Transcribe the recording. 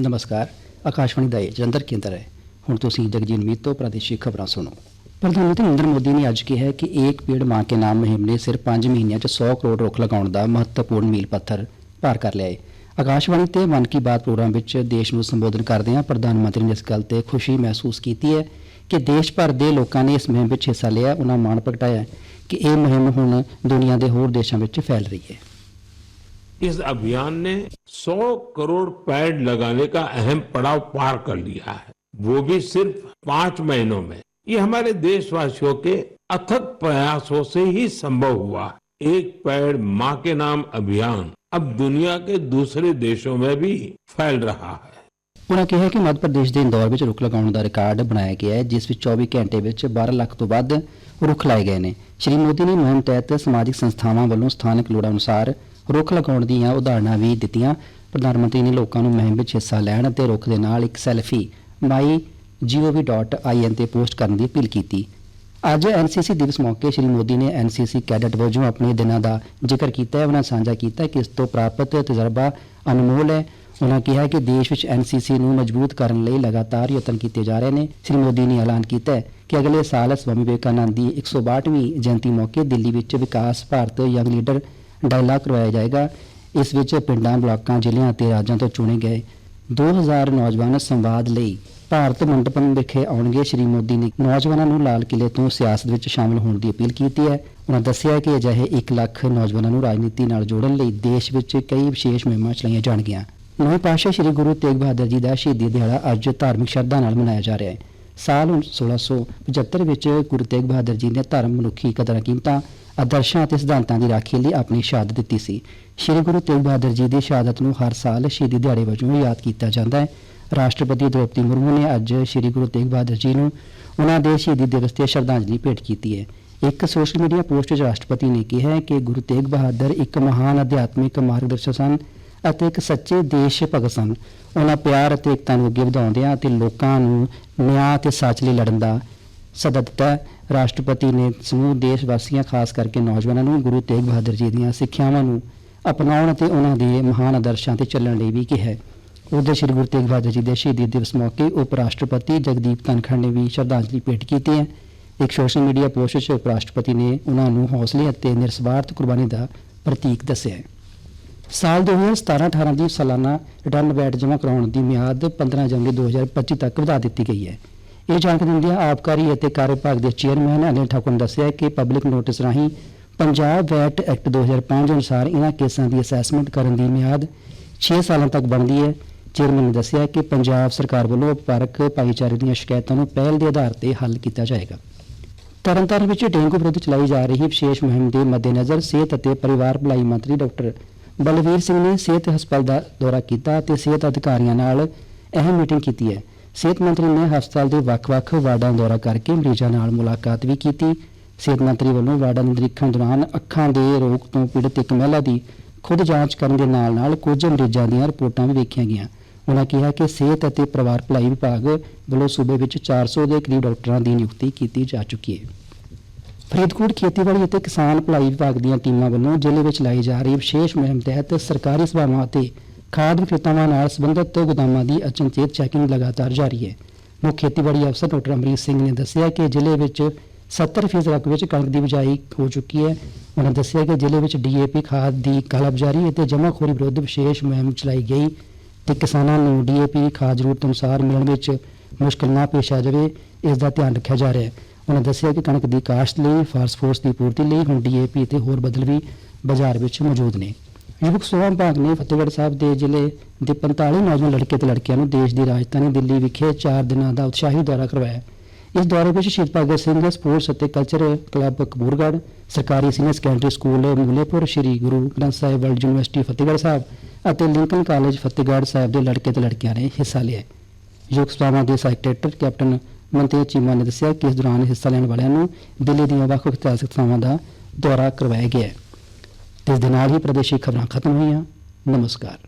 ਨਮਸਕਾਰ, ਆਕਾਸ਼ਵਾਣੀ ਦਾ ਇਹ ਜਲੰਧਰ ਕੇਂਦਰ ਹੈ। ਹੁਣ ਤੁਸੀਂ ਜਗਜੀਤ ਮੀਤ ਤੋਂ ਪ੍ਰਾਦੇਸ਼ਿਕ ਖਬਰਾਂ ਸੁਣੋ। ਪ੍ਰਧਾਨ ਮੰਤਰੀ ਨਰਿੰਦਰ ਮੋਦੀ ਨੇ ਅੱਜ ਕਿਹਾ ਕਿ ਇੱਕ ਪੇੜ ਮਾਂ ਕੇ ਨਾਮ ਮੁਹਿੰਮ ਨੇ ਸਿਰਫ 5 ਮਹੀਨਿਆਂ 'ਚ 100 ਕਰੋੜ ਰੁੱਖ ਲਗਾਉਣ ਦਾ ਮਹੱਤਵਪੂਰਨ ਮੀਲ ਪੱਥਰ ਪਾਰ ਕਰ ਲਿਆ ਹੈ। ਆਕਾਸ਼ਵਾਣੀ ਤੇ ਮਨ ਕੀ ਬਾਤ ਪ੍ਰੋਗਰਾਮ ਵਿੱਚ ਦੇਸ਼ ਨੂੰ ਸੰਬੋਧਨ ਕਰਦਿਆਂ ਪ੍ਰਧਾਨ ਮੰਤਰੀ ਨੇ ਇਸ ਗੱਲ ਤੇ ਖੁਸ਼ੀ ਮਹਿਸੂਸ ਕੀਤੀ ਹੈ ਕਿ ਦੇਸ਼ ਭਰ ਦੇ ਲੋਕਾਂ ਨੇ ਇਸ ਮੁਹਿੰਮ ਵਿੱਚ ਹਿੱਸਾ ਲਿਆ। ਉਹਨਾਂ ਮਾਣ ਪ੍ਰਗਟਾਇਆ ਕਿ ਇਹ ਮੁਹਿੰਮ ਹੁਣ ਦੁਨੀਆ ਦੇ ਹੋਰ ਦੇਸ਼ਾਂ ਵਿੱਚ ਫੈਲ ਰਹੀ ਹੈ। इस अभियान ने 100 करोड़ पेड़ लगाने का अहम पड़ाव पार कर लिया है वो भी सिर्फ पांच महीनों में ये हमारे देशवासियों के अथक प्रयासों से ही संभव हुआ है एक पेड़ माँ के नाम अभियान अब दुनिया के दूसरे देशों में भी फैल रहा है ਉਹਨਾਂ ਕਿਹਾ ਕਿ ਮੱਧ ਪ੍ਰਦੇਸ਼ ਦੇ ਇੰਦੌਰ ਵਿੱਚ ਰੁੱਖ ਲਗਾਉਣ ਦਾ ਰਿਕਾਰਡ ਬਣਾਇਆ ਗਿਆ ਹੈ ਜਿਸ ਵਿੱਚ 24 ਘੰਟੇ ਵਿੱਚ 12 ਲੱਖ ਤੋਂ ਵੱਧ ਰੁੱਖ ਲਾਏ ਗਏ ਨੇ ਸ਼੍ਰੀ ਮੋਦੀ ਨੇ ਮੁਹਿੰਮ ਤਹਿਤ ਸਮਾਜਿਕ ਸੰਸਥਾਵਾਂ ਵੱਲੋਂ ਸਥਾਨਕ ਲੋੜਾਂ ਅਨੁਸਾਰ ਰੁੱਖ ਲਗਾਉਣ ਦੀਆਂ ਉਦਾਹਰਨਾਂ ਵੀ ਦਿੱਤੀਆਂ। ਪ੍ਰਧਾਨ ਮੰਤਰੀ ਨੇ ਲੋਕਾਂ ਨੂੰ ਮੁਹਿੰਮ ਵਿੱਚ ਹਿੱਸਾ ਲੈਣ ਅਤੇ ਰੁੱਖ ਦੇ ਨਾਲ ਇੱਕ ਸੈਲਫੀ ਮਾਈ gov.in ਤੇ ਪੋਸਟ ਕਰਨ ਦੀ ਅਪੀਲ ਕੀਤੀ। ਅੱਜ ਐਨਸੀਸੀ ਦਿਵਸ ਮੌਕੇ ਸ਼੍ਰੀ ਮੋਦੀ ਨੇ ਐਨਸੀਸੀ ਕੈਡਟ ਵਜੋਂ ਆਪਣੇ ਦਿਨਾਂ ਦਾ ਜ਼ਿਕਰ ਕੀਤਾ। ਹੈ ਉਹਨਾਂ ਸਾਂਝਾ ਕੀਤਾ ਕਿ ਇਸ ਤੋਂ ਪ੍ਰਾਪਤ ਤਜਰਬਾ ਅਨਮੋਲ ਹੈ। ਉਹਨਾਂ ਕਿਹਾ ਕਿ ਦੇਸ਼ ਵਿੱਚ ਐਨਸੀਸੀ ਨੂੰ ਮਜ਼ਬੂਤ ਕਰਨ ਲਈ ਲਗਾਤਾਰ ਯਤਨ ਕੀਤੇ ਜਾ ਰਹੇ ਨੇ। ਸ਼੍ਰੀ ਮੋਦੀ ਨੇ ਐਲਾਨ ਕੀਤਾ ਹੈ ਕਿ ਅਗਲੇ ਸਾਲ ਸਵਾਮੀ ਵਿਵੇਕਾਨੰਦ ਦੀ 162ਵੀਂ ਜਯੰਤੀ ਮੌਕੇ ਦਿੱਲੀ ਵਿੱਚ Vikas Bharat young leader dialogue ਕਰਵਾਇਆ ਜਾਏਗਾ। ਇਸ ਵਿੱਚ ਪਿੰਡਾਂ, ਬਲਾਕਾਂ, ਜ਼ਿਲ੍ਹਿਆਂ ਅਤੇ ਰਾਜਾਂ ਤੋਂ ਚੁਣੇ ਗਏ 2000 ਨੌਜਵਾਨ ਸੰਵਾਦ ਲਈ ਭਾਰਤ ਮੰਡਪਮ ਵਿਖੇ ਆਉਣਗੇ। ਸ਼੍ਰੀ ਮੋਦੀ ਨੇ ਨੌਜਵਾਨਾਂ ਨੂੰ ਲਾਲ ਕਿਲੇ ਤੋਂ ਸਿਆਸਤ ਵਿੱਚ ਸ਼ਾਮਲ ਹੋਣ ਦੀ ਅਪੀਲ ਕੀਤੀ ਹੈ। ਉਹਨਾਂ ਦੱਸਿਆ ਕਿ ਅਜਿਹੇ 1 ਲੱਖ ਨੌਜਵਾਨਾਂ ਨੂੰ ਰਾਜਨੀਤੀ ਨਾਲ ਜੋੜਨ ਲਈ ਦੇਸ਼ ਵਿੱਚ ਕਈ ਵਿਸ਼ੇਸ਼ ਮੁਹਿੰਮਾਂ ਚਲਾਈਆਂ ਜਾਣਗੀਆਂ। ਨਵੇਂ ਪਾਤਸ਼ਾਹ ਸ਼੍ਰੀ ਗੁਰੂ ਤੇਗ ਬਹਾਦਰ ਜੀ ਦਾ ਸ਼ਹੀਦੀ ਦਿਹਾੜਾ ਅੱਜ ਧਾਰਮਿਕ ਸ਼ਰਧਾ ਨਾਲ ਮਨਾਇਆ ਜਾ ਰਿਹਾ ਹੈ। ਸਾਲ 1675 ਵਿੱਚ ਗੁਰੂ ਤੇਗ ਬਹਾਦਰ ਜੀ ਨੇ ਧਰਮ ਮਨੁੱਖੀ ਕਦਰਾਂ ਕੀਮਤਾਂ, ਆਦਰਸ਼ਾਂ ਅਤੇ ਸਿਧਾਂਤਾਂ ਦੀ ਰਾਖੀ ਲਈ ਆਪਣੀ ਸ਼ਹਾਦਤ ਦਿੱਤੀ ਸੀ। ਸ਼੍ਰੀ ਗੁਰੂ ਤੇਗ ਬਹਾਦਰ ਜੀ ਦੀ ਸ਼ਹਾਦਤ ਨੂੰ ਹਰ ਸਾਲ ਸ਼ਹੀਦੀ ਦਿਹਾੜੇ ਵਜੋਂ ਯਾਦ ਕੀਤਾ ਜਾਂਦਾ ਹੈ। ਰਾਸ਼ਟਰਪਤੀ ਦ੍ਰੋਪਦੀ ਮੁਰਮੂ ਨੇ ਅੱਜ ਸ਼੍ਰੀ ਗੁਰੂ ਤੇਗ ਬਹਾਦਰ ਜੀ ਨੂੰ ਉਹਨਾਂ ਦੇ ਸ਼ਹੀਦੀ ਦਿਵਸ ਤੇ ਸ਼ਰਧਾਂਜਲੀ ਭੇਟ ਕੀਤੀ ਹੈ। ਇੱਕ ਸੋਸ਼ਲ ਮੀਡੀਆ ਪੋਸਟ 'ਚ ਰਾਸ਼ਟਰਪਤੀ ਨੇ ਕਿਹਾ ਹੈ ਕਿ ਗੁਰੂ ਤੇਗ ਬਹਾਦਰ ਇੱਕ ਮਹਾਨ ਅਧਿਆਤਮਿਕ ਮਾਰਗਦਰਸ਼ਕ ਸਨ। ਅਤੇ ਇੱਕ ਸੱਚੇ ਦੇਸ਼ ਭਗਤ ਸਨ। ਉਹਨਾਂ ਪਿਆਰ ਅਤੇ ਏਕਤਾ ਨੂੰ ਅੱਗੇ ਵਧਾਉਂਦਿਆਂ ਅਤੇ ਲੋਕਾਂ ਨੂੰ ਨਿਆਂ ਅਤੇ ਸੱਚ ਲਈ ਲੜਨ ਦਾ ਸੱਦਾ ਦਿੱਤਾ। ਰਾਸ਼ਟਰਪਤੀ ਨੇ ਸਮੂਹ ਦੇਸ਼ ਵਾਸੀਆਂ, ਖਾਸ ਕਰਕੇ ਨੌਜਵਾਨਾਂ ਨੂੰ ਗੁਰੂ ਤੇਗ ਬਹਾਦਰ ਜੀ ਦੀਆਂ ਸਿੱਖਿਆਵਾਂ ਨੂੰ ਅਪਣਾਉਣ ਅਤੇ ਉਹਨਾਂ ਦੇ ਮਹਾਨ ਆਦਰਸ਼ਾਂ ਤੇ ਚੱਲਣ ਲਈ ਵੀ ਕਿਹਾ। ਹੈ ਸ਼੍ਰੀ ਗੁਰੂ ਤੇਗ ਬਹਾਦਰ ਜੀ ਦੇ ਸ਼ਹੀਦੀ ਦਿਵਸ ਮੌਕੇ ਉਪ ਰਾਸ਼ਟਰਪਤੀ ਜਗਦੀਪ ਧਨਖੜ ਨੇ ਵੀ ਸ਼ਰਧਾਂਜਲੀ ਭੇਟ ਕੀਤੀ ਹੈ। ਇੱਕ ਸੋਸ਼ਲ ਮੀਡੀਆ ਪੋਸਟ 'ਚ ਉਪ ਰਾਸ਼ਟਰਪਤੀ ਨੇ ਉਹਨਾਂ ਨੂੰ ਹੌਸਲੇ ਅਤੇ ਨਿਰਸਵਾਰਥ ਕੁਰਬਾਨੀ ਦਾ ਪ੍ਰਤੀਕ ਦੱਸਿਆ ਹੈ। ਸਾਲ 2017-18 ਦੀ ਸਾਲਾਨਾ ਰਿਟਰਨ ਵੈਟ ਜਮ੍ਹਾਂ ਕਰਾਉਣ ਦੀ ਮਿਆਦ 15 ਜਨਵਰੀ 2025 ਤੱਕ ਵਧਾ ਦਿੱਤੀ ਗਈ ਹੈ। ਇਹ ਜਾਣਕਾਰੀ ਦਿੰਦਿਆਂ ਆਬਕਾਰੀ ਅਤੇ ਕਾਰ ਵਿਭਾਗ ਦੇ ਚੇਅਰਮੈਨ ਅਨਿਲ ਠਾਕੁਰ ਨੇ ਦੱਸਿਆ ਕਿ ਪਬਲਿਕ ਨੋਟਿਸ ਰਾਹੀਂ ਪੰਜਾਬ ਵੈਟ ਐਕਟ 2005 ਅਨੁਸਾਰ ਇਹਨਾਂ ਕੇਸਾਂ ਦੀ ਅਸੈਸਮੈਂਟ ਕਰਨ ਦੀ ਮਿਆਦ 6 ਸਾਲਾਂ ਤੱਕ ਬਣਦੀ ਹੈ। ਚੇਅਰਮੈਨ ਨੇ ਦੱਸਿਆ ਕਿ ਪੰਜਾਬ ਸਰਕਾਰ ਵੱਲੋਂ ਵਪਾਰਕ ਭਾਈਚਾਰੇ ਦੀਆਂ ਸ਼ਿਕਾਇਤਾਂ ਨੂੰ ਪਹਿਲ ਦੇ ਆਧਾਰ ਤੇ ਹੱਲ ਕੀਤਾ ਜਾਏਗਾ। ਤਰਨਤਾਰਨ ਵਿੱਚ ਡੇਂਗੂ ਵਿਰੁੱਧ ਚਲਾਈ ਜਾ ਰਹੀ ਵਿਸ਼ੇਸ਼ ਮੁਹਿੰਮ ਦੇ ਮੱਦੇਨਜ਼ਰ ਸਿਹਤ ਅਤੇ ਪਰਿਵਾਰ ਭਲਾਈ ਮੰਤਰੀ ਡਾਕਟਰ ਬਲਵੀਰ ਸਿੰਘ ਨੇ ਸਿਹਤ ਹਸਪਤਾਲ ਦਾ ਦੌਰਾ ਕੀਤਾ ਅਤੇ ਸਿਹਤ ਅਧਿਕਾਰੀਆਂ ਨਾਲ ਅਹਿਮ ਮੀਟਿੰਗ ਕੀਤੀ ਹੈ। ਸਿਹਤ ਮੰਤਰੀ ਨੇ ਹਸਪਤਾਲ ਦੇ ਵੱਖ-ਵੱਖ ਵਾਰਡਾਂ ਦੌਰਾ ਕਰਕੇ ਮਰੀਜ਼ਾਂ ਨਾਲ ਮੁਲਾਕਾਤ ਵੀ ਕੀਤੀ। ਸਿਹਤ ਮੰਤਰੀ ਵੱਲੋਂ ਵਾਰਡਾਂ ਦੇ ਨਿਰੀਖਣ ਦੌਰਾਨ ਅੱਖਾਂ ਦੇ ਰੋਗ ਤੋਂ ਪੀੜਤ ਇੱਕ ਮਹਿਲਾ ਦੀ ਖੁਦ ਜਾਂਚ ਕਰਨ ਦੇ ਨਾਲ-ਨਾਲ ਕੁਝ ਮਰੀਜ਼ਾਂ ਦੀਆਂ ਰਿਪੋਰਟਾਂ ਵੀ ਵੇਖੀਆਂ ਗਈਆਂ। ਉਹਨਾਂ ਕਿਹਾ ਕਿ ਸਿਹਤ ਅਤੇ ਪਰਿਵਾਰ ਭਲਾਈ ਵਿਭਾਗ ਵੱਲੋਂ ਸੂਬੇ ਵਿੱਚ 400 ਦੇ ਕਰੀਬ ਡਾਕਟਰਾਂ ਦੀ ਨਿਯੁਕਤੀ ਕੀਤੀ ਜਾ ਚੁੱਕੀ ਹੈ। ਫਰੀਦਕੋਟ ਖੇਤੀਬਾੜੀ ਅਤੇ ਕਿਸਾਨ ਭਲਾਈ ਵਿਭਾਗ ਦੀਆਂ ਟੀਮਾਂ ਵੱਲੋਂ ਜ਼ਿਲ੍ਹੇ ਵਿੱਚ ਲਾਈ ਜਾ ਰਹੀ ਵਿਸ਼ੇਸ਼ ਮੁਹਿੰਮ ਤਹਿਤ ਸਰਕਾਰੀ ਸਭਾਵਾਂ ਅਤੇ ਖਾਦ ਵਿਕਰੇਤਾਵਾਂ ਨਾਲ ਸੰਬੰਧਿਤ ਗੋਦਾਮਾਂ ਦੀ ਅਚਨਚੇਤ ਚੈਕਿੰਗ ਲਗਾਤਾਰ ਜਾਰੀ ਹੈ। ਮੁੱਖ ਖੇਤੀਬਾੜੀ ਅਫਸਰ ਡਾਕਟਰ ਅਮਰੀਤ ਸਿੰਘ ਨੇ ਦੱਸਿਆ ਕਿ ਜ਼ਿਲ੍ਹੇ ਵਿੱਚ 70% ਰਕਬੇ ਵਿੱਚ ਕਣਕ ਦੀ ਬਿਜਾਈ ਹੋ ਚੁੱਕੀ ਹੈ। ਉਹਨਾਂ ਦੱਸਿਆ ਕਿ ਜ਼ਿਲ੍ਹੇ ਵਿੱਚ ਡੀਏਪੀ ਖਾਦ ਦੀ ਕਾਲਾਬਾਜ਼ਾਰੀ ਅਤੇ ਜਮ੍ਹਾਖੋਰੀ ਵਿਰੁੱਧ ਵਿਸ਼ੇਸ਼ ਮੁਹਿੰਮ ਚਲਾਈ ਗਈ ਤੇ ਕਿਸਾਨਾਂ ਨੂੰ ਡੀਏਪੀ ਖਾਦ ਜ਼ਰੂਰਤ ਅਨੁਸਾਰ ਮਿਲਣ ਵਿੱਚ ਮੁਸ਼ਕਲ ਨਾ ਪੇਸ਼ ਆ ਜਾਵੇ, ਇਸ ਦਾ ਧਿਆਨ ਰੱਖਿਆ ਜਾ ਰਿਹਾ ਹੈ। ਉਹਨਾਂ ਦੱਸਿਆ ਕਿ ਕਣਕ ਦੀ ਕਾਸ਼ਤ ਲਈ ਫਾਸਫੋਰਸ ਦੀ ਪੂਰਤੀ ਲਈ ਹੁਣ ਡੀਏਪੀ ਤੇ ਹੋਰ ਬਦਲ ਵੀ ਬਾਜ਼ਾਰ ਵਿੱਚ ਮੌਜੂਦ ਨੇ। ਯੁਵਕ ਸੇਵਾ ਵਿਭਾਗ ਨੇ ਫਤਿਹਗੜ੍ਹ ਸਾਹਿਬ ਦੇ ਜ਼ਿਲ੍ਹੇ ਦੇ 45 ਨੌਜਵਾਨ ਲੜਕੇ ਤੇ ਲੜਕੀਆਂ ਨੂੰ ਦੇਸ਼ ਦੀ ਰਾਜਧਾਨੀ ਦਿੱਲੀ ਵਿਖੇ 4 ਦਿਨਾਂ ਦਾ ਉਤਸ਼ਾਹੀ ਦੌਰਾ ਕਰਵਾਇਆ। ਇਸ ਦੌਰੇ ਵਿੱਚ ਸ਼ਹੀਦ ਭਗਤ ਸਿੰਘ, ਸਪੋਰਟਸ ਅਤੇ ਕਲਚਰ ਕਲੱਬ ਕਪੂਰਗੜ੍ਹ, ਸਰਕਾਰੀ senior secondary school Mulepur, Sri Guru Granth Sahib world university Fatehgarh Sahib ਅਤੇ ਲਿੰਕਨ ਕਾਲਜ ਫਤਿਹਗੜ੍ਹ ਸਾਹਿਬ ਦੇ ਲੜਕੇ ਤੇ ਲੜਕੀਆਂ ਨੇ ਹਿੱਸਾ ਲਿਆ ਯੁਵਕ ਸਭਾਵਾਂ ਦੇ ਸੈਕਟਰੀ ਕੈਪਟਨ ਮੰਤਰੀ ਚੀਮਾ ਨੇ ਦੱਸਿਆ ਕਿ ਇਸ ਦੌਰਾਨ ਹਿੱਸਾ ਲੈਣ ਵਾਲਿਆਂ ਨੂੰ ਦਿੱਲੀ ਦੀਆਂ ਵੱਖ-ਵੱਖ ਇਤਿਹਾਸਕ ਥਾਵਾਂ ਦਾ ਦੌਰਾ ਕਰਵਾਇਆ ਗਿਆ ਇਸ ਦੇ ਨਾਲ ਹੀ ਪ੍ਰਦੇਸ਼ੀ ਖਬਰਾਂ ਖਤਮ ਹੋਈਆਂ। ਨਮਸਕਾਰ।